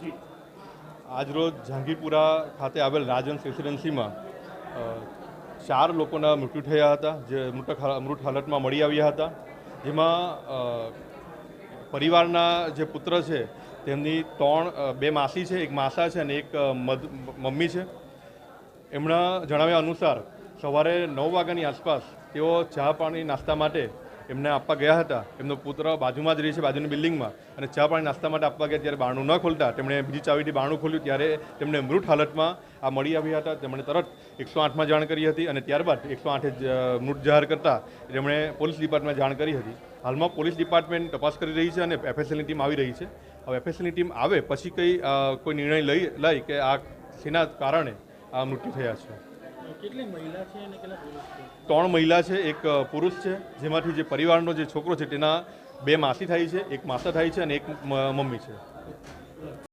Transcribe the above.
આજરોજ જહાંગીરપુરા ખાતે આવેલ રાજન્સ રેસિડેન્સીમાં ચાર લોકોના મૃત્યુ થયા હતા, જે મૃતક મૃત હાલતમાં મળી આવ્યા હતા. જેમાં પરિવારના જે પુત્ર છે, તેમની ત્રણ બે માસી છે, એક માસા છે અને એક મમ્મી છે. એમના જણાવ્યા અનુસાર સવારે નવ વાગ્યાની આસપાસ તેઓ ચા પાણી નાસ્તા માટે એમને આપવા ગયા હતા. એમનો પુત્ર બાજુમાં જ રહે છે, બાજુની બિલ્ડિંગમાં. અને ચા પાણી નાસ્તા માટે આપવા ગયા ત્યારે બારણું ન ખોલતા. તેમણે બીજી ચાવીથી બારણું ખોલ્યું. ત્યારે તેમણે મૃત હાલતમાં આ મળી આવ્યા હતા. તેમણે તરત એકસો આઠમાં જાણ કરી હતી અને ત્યારબાદ એકસો આઠે મૃત જાહેર કરતા તેમણે પોલીસ ડિપાર્ટમેન્ટ જાણ કરી હતી. હાલમાં પોલીસ ડિપાર્ટમેન્ટ તપાસ કરી રહી છે અને એફએસએલની ટીમ આવી રહી છે. હવે એફએસએલની ટીમ આવે પછી કંઈ કોઈ નિર્ણય લઈ લઈ કે આ, શેના કારણે આ મૃત્યુ થયા છે? ત્રણ મહિલા છે, એક પુરુષ છે. જેમાંથી જે પરિવારનો જે છોકરો છે, તેના બે માસી થાય છે, એક માસા થાય છે અને એક મમ્મી છે.